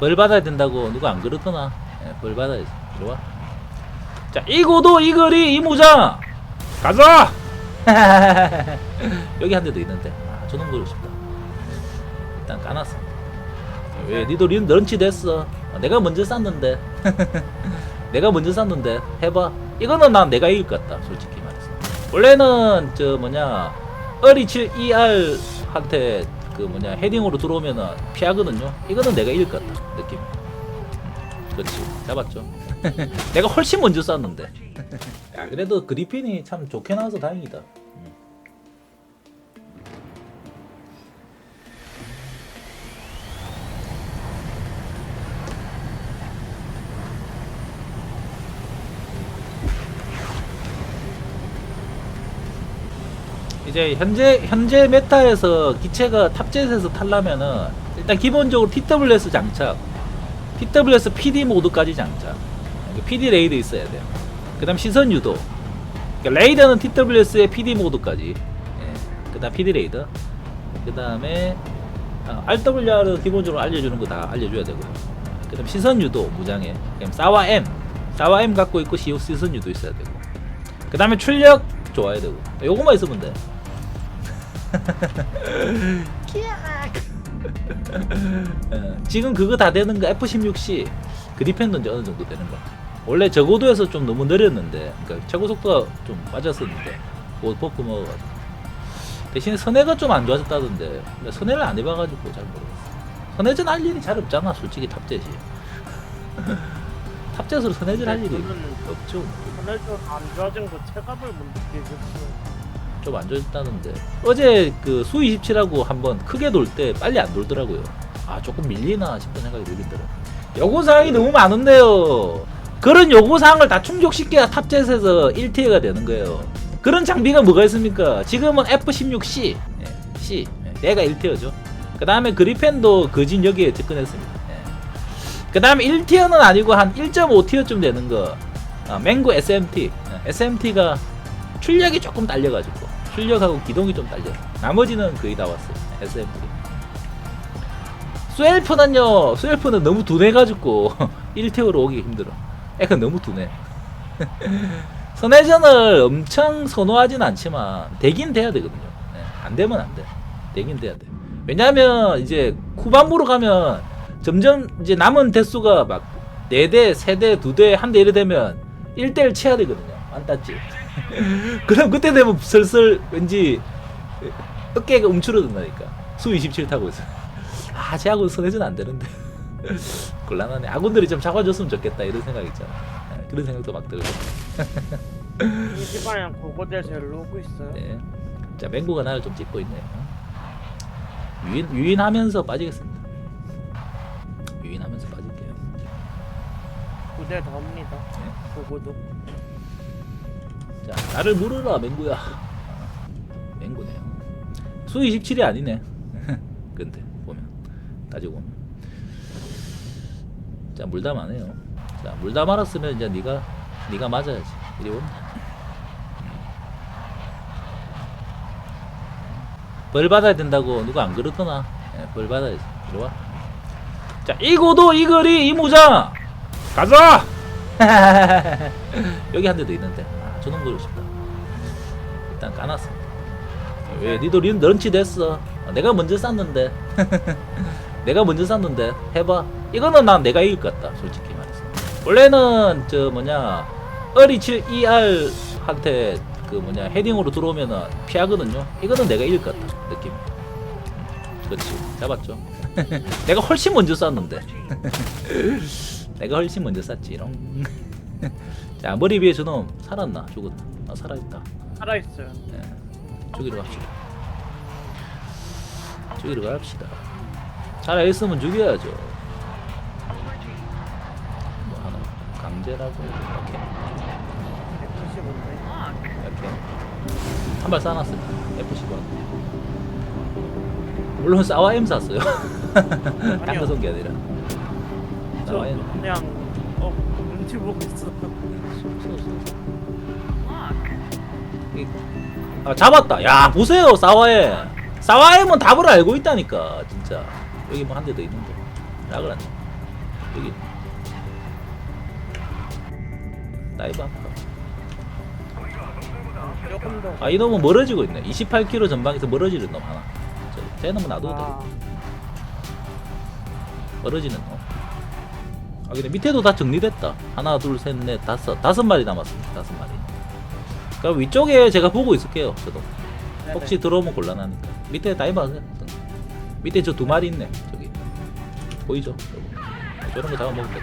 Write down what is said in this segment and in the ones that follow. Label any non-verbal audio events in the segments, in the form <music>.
벌 받아야 된다고 누가 안 그러더나. 예, 벌 받아야지. 이리 와. 자 이고도 이거리 이무장. 가자! <laughs> 여기 한 대도 있는데. 아 저놈 걸고 싶다. 일단 까놨어. 왜 니도 린 런치 됐어? 아, 내가 먼저 쌌는데. <laughs> 내가 먼저 쌌는데. 해봐. 이거는 난 내가 이길 것 같다 솔직히 말해서. 원래는 저 뭐냐 어리칠 ER 한테 그 뭐냐 헤딩으로 들어오면은 피하거든요. 이거는 내가 이길 것 같다 느낌. 그렇지. 잡았죠. <laughs> 내가 훨씬 먼저 쌌는데. 야 그래도 그리핀이 참 좋게 나와서 다행이다 이제 현재 현재 메타에서 기체가 탑젯에서 탈라면은 일단 기본적으로 TWS 장착, TWS PD 모드까지 장착, PD 레이드 있어야 돼요. 그다음 시선 유도. 그러니까 레이더는 TWS의 PD 모드까지. 예. 그다음 PD 레이더. 그다음에 아, RWR은 기본적으로 알려주는 거 다 알려줘야 되고. 그다음 시선 유도 무장에. 그다음 사와 M, 사와 M 갖고 있고 시 시선 유도 있어야 되고. 그다음에 출력 좋아야 되고. 요거만 있으면 돼. 어, 지금 그거 다 되는 거 F16C 그리펜도 이제 어느 정도 되는 거. 원래 저고도에서 좀 너무 느렸는데, 그러니까 최고 속도가 좀 빠졌었는데, 그거 버프 먹어가지고. 대신에 선회가 좀 안 좋아졌다던데, 근데 선회를 안 해봐가지고 잘 모르겠어. 선회전 할 일이 잘 없잖아, 솔직히 탑재지. <laughs> 탑재에서 선회전 할 일이 없죠. 하늘도 안 좋아진 거 체감을 못 느끼겠어요. 좀 안 좋아졌다는데. 어제 그 수 27하고 한번 크게 돌 때 빨리 안 돌더라고요. 아 조금 밀리나 싶은 생각이 들긴 들어 요구사항이 너무 많은데요. 그런 요구사항을 다 충족시켜야 탑젯에서 1티어가 되는 거예요. 그런 장비가 뭐가 있습니까? 지금은 F16C 예, C. 예, 얘가 1티어죠. 그 다음에 그리펜도 거진 여기에 접근했습니다. 그 다음에 1티어는 아니고 한 1.5티어쯤 되는 거. 아, 맹구 SMT 예, SMT가 출력이 조금 딸려가지고 출력하고 기동이 좀 딸려. 나머지는 거의 다 왔어요. SMT. 스웰프는요. 스웰프는 너무 둔해가지고 <laughs> 1티어로 오기 힘들어. 약간 너무 둔해. <laughs> 선회전을 엄청 선호하진 않지만 되긴 돼야 되거든요. 네, 안 되면 안 돼. 되긴 돼야 돼. 왜냐하면 이제 후반부로 가면 점점 이제 남은 대수가 막 4대, 3대, 2대, 1대 이래 되면 1대1 쳐야 되거든요. 안 땄지. <laughs> 그럼 그때 되면 슬슬 왠지 어깨가 움츠러든다니까. 수 27 타고 있어. <laughs> 아, 쟤하고 선회전 안 되는데. <laughs> 곤란하네. 아군들이 좀 잡아줬으면 좋겠다. 이런 생각 있잖아. 네, 그런 생각도 막 들고. 이 집안이랑 고고대 제일 오고 있어요. 네. 자, 맹구가 나를 좀 찍고 있네요. 유인, 유인하면서 빠지겠습니다. 유인하면서 빠질게요. 고대 더 옵니다. 네. 고고도. 자, 나를 물으라, 맹구야. 맹구네요. 수 27이 아니네. <laughs> 근데, 보면. 따지고 보면. 자, 물담 안 해요. 자, 물담 알았으면 이제 네가 네가 맞아야지. 이리 온다. 벌 받아야 된다고 누가 안 그러더나. 예, 벌 받아야지. 이리 와. 자, 이고도 이거리 이무장 가자! <laughs> 여기 한 대도 있는데 걸고 싶다. 일단 까놨어. 왜 니도 린 런치 됐어? 아, 내가 먼저 쌌는데. <laughs> 내가 먼저 쌌는데. 해봐. 이거는 난 내가 이길 것 같다 솔직히 말해서. 원래는 저 뭐냐 어리칠 ER 한테 그 뭐냐 헤딩으로 들어오면은 피하거든요. 이거는 내가 이길 것 같다 느낌 음, 그렇지. 잡았죠? <laughs> 내가 훨씬 먼저 쌌는데. <laughs> 내가 훨씬 먼저 쌌지롱. 자 머리 위에 저놈 살았나 죽었나? 아 살아있다. 살아있어요. 예. 죽이러 갑시다. 죽이러 갑시다. 살아있으면 죽여야죠. 뭐 하나 강제라고 이렇게 175인데. 이렇게 한 발 쏴놨어요. F15. 물론 싸와 M 샀어요. <laughs> 딴거 쏜게 아니라. 저 싸와 M. 그냥 어 있어. 이- 아 잡았다. 야 보세요 사와에. 사와에는 답을 알고 있다니까 진짜. 여기 뭐 한 대 더 있는데. 해. 여기 다이브 할까? 조금 더. 아 이 놈은 멀어지고 있네 28km 전방에서 멀어지는 놈 하나 저, 쟤 놈은 놔둬도 돼 아, 멀어지는 놈. 아 근데 밑에도 다 정리됐다. 하나, 둘, 셋, 넷, 다섯, 다섯 마리 남았습니다. 다섯 마리. 그럼 위쪽에 제가 보고 있을게요. 저도 네네. 혹시 들어오면 곤란하니까 밑에 하세요. 밑에 저 두 마리 있네. 저기 보이죠? 저런 거 잡아먹으면 돼.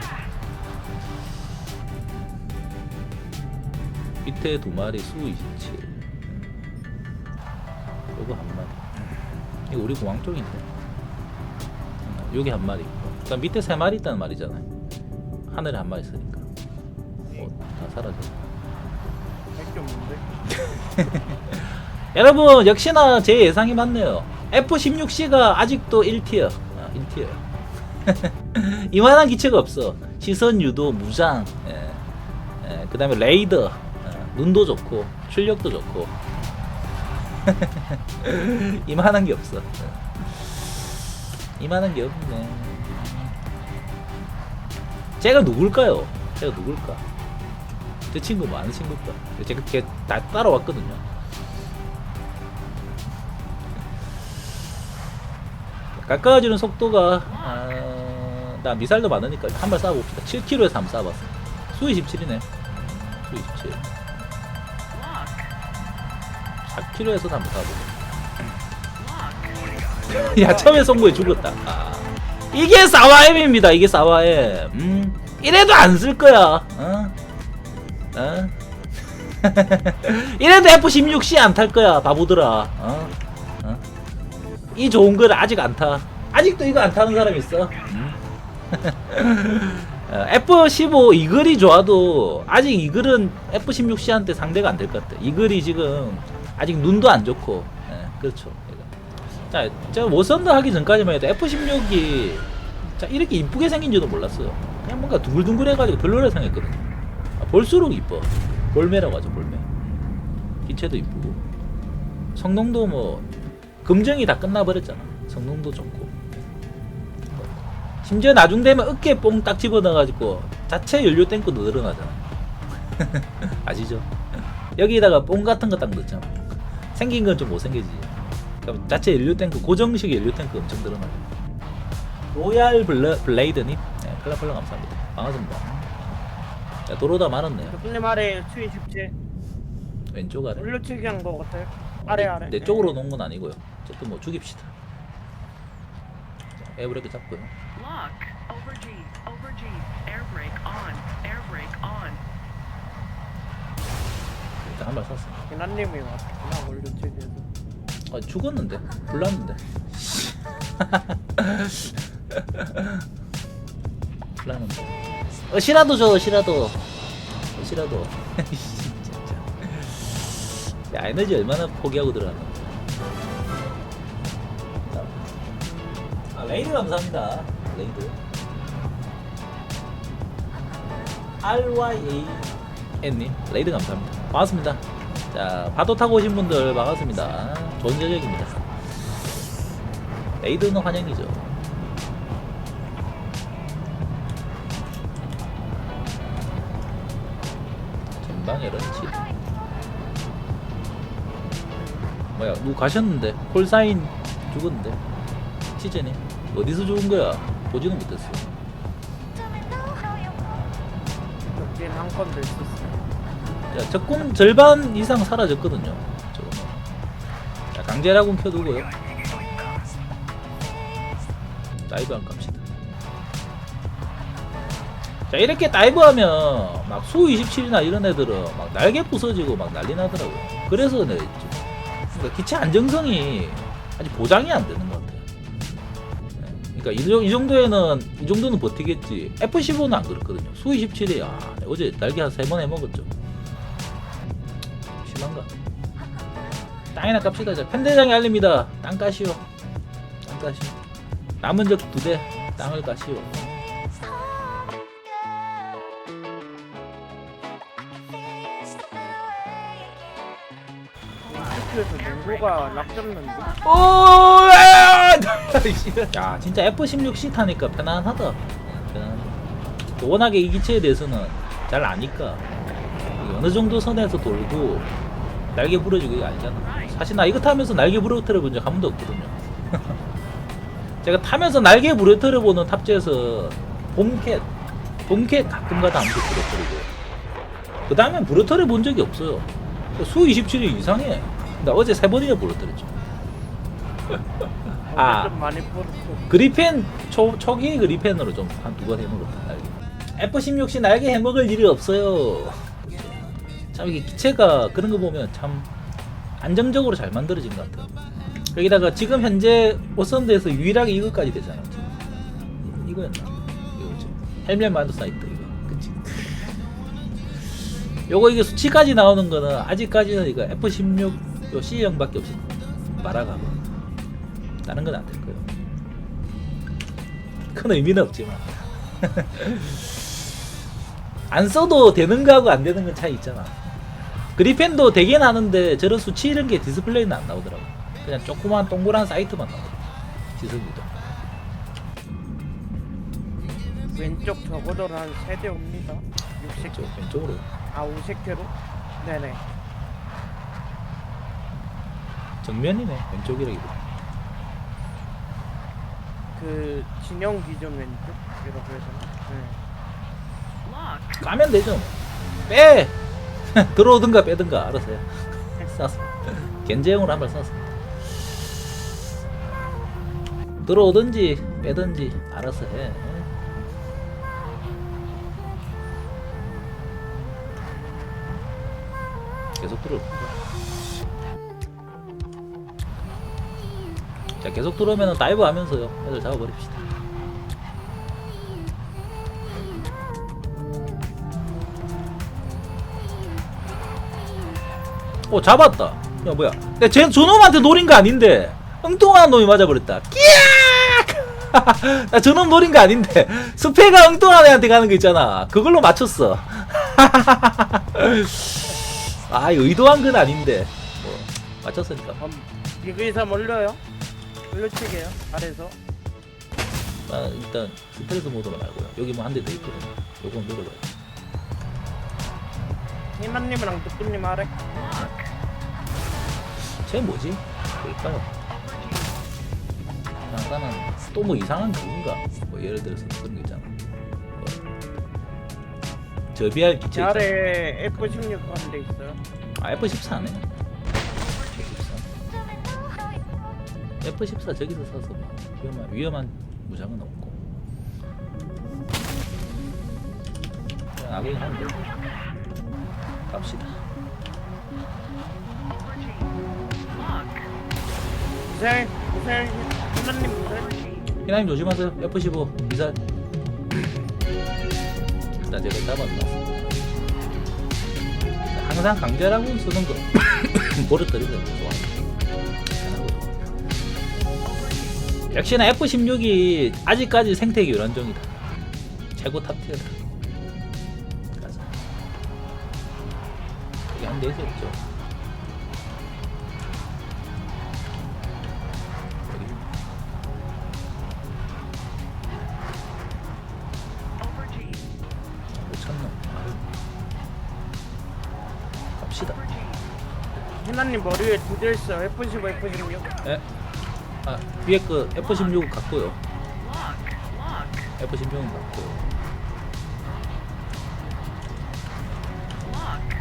밑에 두 마리 수 27. 요거 한 마리. 이거 우리 공항 쪽인데. 음, 여기 한 마리. 그다음 밑에 세 마리 있다는 말이잖아요. 하늘에 한 마리 있으니까. 어, 다 사라져. 할게 없는데. <laughs> 여러분 역시나 제 예상이 맞네요. F16C가 아직도 1티어. 아, 1티어. <laughs> 이만한 기체가 없어. 시선 유도, 무장, 예. 예, 그다음에 레이더, 예, 눈도 좋고 출력도 좋고. <laughs> 이만한 게 없어. 예. 이만한 게 없네. 제가 누굴까요? 제가 누굴까? 제 친구 뭐 아는 친구일까? 제가 걔 다 따라왔거든요. 가까워지는 속도가 아, 나 미사일도 많으니까 한 발 쏴봅시다 7km에서 한번 쏴봤어 수 27이네 수27 4km에서 한번 쏴보자 <laughs> 야 처음에 송구에 죽었다 아. 이게 4YM입니다 이게 4YM 음, 이래도 안 쓸 거야 어? 어? <laughs> 이래도 F16C 안 탈 거야 바보들아 어? 어? 이 좋은 걸 아직 안 타. 아직도 이거 안 타는 사람 있어? 음. <laughs> 어, F15 이글이 좋아도 아직 이글은 F16C한테 상대가 안 될 것 같아. 이글이 지금 아직 눈도 안 좋고. 예, 그렇죠. 자, 저 워선더 하기 전까지만 해도 F16이 자 이렇게 이쁘게 생긴지도 몰랐어요. 그냥 뭔가 둥글둥글해가지고 별로라 생각했거든요. 아, 볼수록 이뻐. 볼매라고 하죠, 볼매. 기체도 이쁘고. 성능도 뭐 검증이 다 끝나버렸잖아. 성능도 좋고. 심지어 나중 되면 어깨에 뽕딱 집어넣어가지고 자체 연료 탱크도 늘어나잖아. <laughs> 아시죠? 여기다가 뽕 같은 거 딱 넣잖아. 생긴 건 좀 못생기지. 그럼 자체 연료 탱크, 고정식 연료 탱크 엄청 늘어나죠. 로얄 블레, 블레이드님? 네, 팔라팔라 감사합니다. 반갑습니다. 야, 도로다 많았네요. 대표님 아래 수위 17. 왼쪽 아래. 올려치기 한 거 같아요. 아래 내, 아래. 내 쪽으로 놓은 건 아니고요. 어쨌든 뭐 죽입시다. 자, 에어브레이크 잡고요. Lock. Over G. Over G. Air brake on. Air brake on. 일단 한발 쐈어. 기나님이 왔구나 올려치기에서. 아 죽었는데 불났는데. <laughs> 불났는데. 어시라도 줘 어시라도. 어시라도. <laughs> 야 에너지 얼마나 포기하고 들어갔나. 자. 아 레이드 감사합니다. 레이드. RYAN님 레이드 감사합니다. 반갑습니다. 자 파도 타고 오신 분들 반갑습니다. 좋은 저녁입니다. 레이드는 환영이죠. 전방에 런치. 뭐야 누구 가셨는데 콜사인 죽었는데 치즈님 어디서 죽은 거야 보지는 못했어. 여긴 한 건도 있었어요. 자, 적군 절반 이상 사라졌거든요. 강제라군 켜두고요. 다이브 한 갑시다. 자, 이렇게 다이브 하면 막 수 27이나 이런 애들은 막 날개 부서지고 막 난리 나더라고요. 그래서 내가 좀 그러니까 기체 안정성이 아직 보장이 안 되는 것 같아요. 네. 그러니까 이, 정- 이 정도에는 이 정도는 버티겠지. F15는 안 그렇거든요. 수 27이 아, 어제 날개 한 세 번 해먹었죠. 땅이나 깝시다. 자, 편대장이 알립니다. 땅 까시오. 땅 까시오. 남은 적 두 대 땅을 까시오. 학교에서 농구가 락 잡는데. 오! 야, 진짜 F16C 타니까 편안하다. 편안하다. 워낙에 이 기체에 대해서는 잘 아니까 어느 정도 선에서 돌고 날개 부러지고 이거 알잖아. 사실 나 이거 타면서 날개 부러뜨려 본 적 한 번도 없거든요. <laughs> 제가 타면서 날개 부러뜨려 보는 탑재에서 봄캣, 봄캣 가끔가다 한 번씩 부러뜨리고 그 다음엔 부러뜨려 본 적이 없어요. 수 27이 이상해. 나 어제 세 번이나 부러뜨렸죠. <laughs> 아. 그리펜 초, 초기 그리펜으로 좀 한 두 번 해먹었다 날개 F16시 날개 해먹을 일이 없어요 참 이게 기체가 그런 거 보면 참 안정적으로 잘 만들어진 것 같아요. 여기다가 지금 현재 오선대에서 유일하게 이거까지 되잖아. 이거였나? 이거지. 헬멧 만두 사이트 이거. 그치? 요거 이게 수치까지 나오는 거는 아직까지는 이거 F16 요 C형밖에 없어. 말아가 다른 건 안 될 거예요. 큰 의미는 없지만. <laughs> 안 써도 되는 거하고 안 되는 건 차이 있잖아 그리펜도 되긴 하는데 저런 수치 이런 게 디스플레이는 안 나오더라고 그냥 조그만 동그란 사이트만 나오더라고 지성이도 왼쪽 적어도 한 세 대 옵니다. 60. 왼쪽, 왼쪽으로 아 50개로? 네네. 정면이네 왼쪽이라기보다 그 진영 기준 왼쪽 이렇게 해서. 네. 까면 되죠 빼 <laughs> 들어오든가 빼든가 알아서 해 쐈어 겐제형으로 한 발 쐈어 들어오든지 빼든지 알아서 해 계속 들어올 거야 자 계속 들어오면 다이브 하면서요. 애들 잡아버립시다 어 잡았다. 야 뭐야. 야, 쟤 저놈한테 노린 거 아닌데. 엉뚱한 놈이 맞아버렸다. 끼악! <laughs> 나 저놈 노린 거 아닌데. <laughs> 스페가 엉뚱한 애한테 가는 거 있잖아. 그걸로 맞췄어. <laughs> 아 의도한 건 아닌데. 뭐 맞췄으니까. 그럼 비그이삼 올려요? 올려치게요 아래서. 나 일단 스텔스 모드로 말고요. 여기 뭐 한 대 더 있거든 요건 눌러봐요. 희만님이랑 뚜꾸님 아래. 쟤 뭐지? 뭘까요? 약간은 또 뭐 이상한 기인가? 뭐 예를 들어서 그런 거 있잖아. 뭐 저비할 기체 제 있잖아. 아래 F16 하는 데 있어요. 아 F14네. F14. F14 저기서 사서 뭐 위험한 위험한 무장은 없고. 그냥 악행 하면 돼. 갑시다. 무셀 무셀 희만님 무셀. 희나님 조심하세요. F15 미사일. 일단 제가 잡아놨어. 항상 강제라고 쓰는 거 <coughs> 버릇들이는 좋아. 역시나 F16이 아직까지 생태계 유란종이다. 최고 탑티어다. 가자. 여기 한 대에서 있죠. 갑시다. 희만님 머리 위에 두대 있어요. F15, F16. 에? 아, 위에 그 F16 갖고요. Lock. Lock. F16은 갖고요. Lock.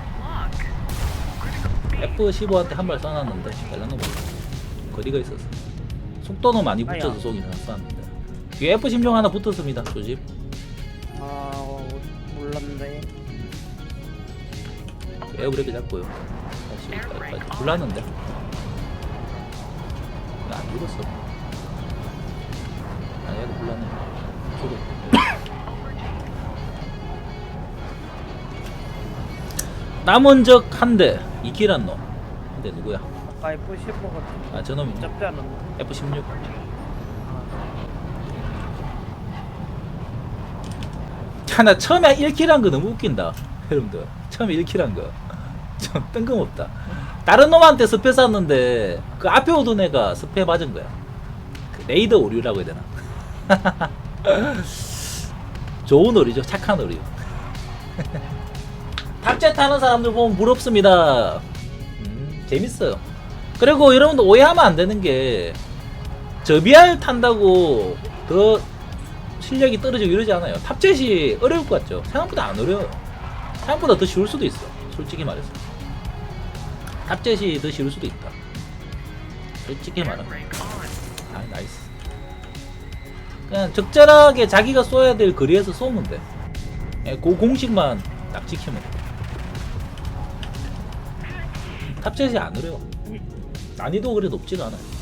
Lock. F15한테 한 발 쏴놨는데, 거 몰라. 거리가 있어서. 속도는 많이 붙여서 아야. 쏘긴 쐈는데. 뒤에 F16 하나 붙었습니다, 조집. 아 어, 몰랐네. 에어브레이크 잡고요. 다시 여기까지. 불났는데. 안 죽었어. 아니, 얘도 불났네. 죽었 남은 적한 대, 이키란 놈. 근데 누구야? 아까 F15 같은 아, 저놈이 잡지 않았나? F16. 야, 나 처음에 1킬한 거 너무 웃긴다. 여러분들. 처음에 1킬한 거. <laughs> 좀 뜬금없다. 다른 놈한테 스페 쐈는데, 그 앞에 오던 애가 스페 맞은 거야. 그 레이더 오류라고 해야 되나? <laughs> 좋은 의리죠. 착한 의리. <laughs> 탑재 타는 사람들 보면 부럽습니다. 음, 재밌어요. 그리고 여러분들 오해하면 안 되는 게 저비알 탄다고 더 실력이 떨어지고 이러지 않아요. 탑젯이 어려울 것 같죠? 생각보다 안 어려워요. 생각보다 더 쉬울 수도 있어. 솔직히 말해서. 탑젯이 더 쉬울 수도 있다. 솔직히 말하면. 아, 나이스. 그냥 적절하게 자기가 쏘야 될 거리에서 쏘면 돼. 예, 그 공식만 딱 지키면 돼. 탑젯이 안 어려워. 난이도 그래 높지가 않아요.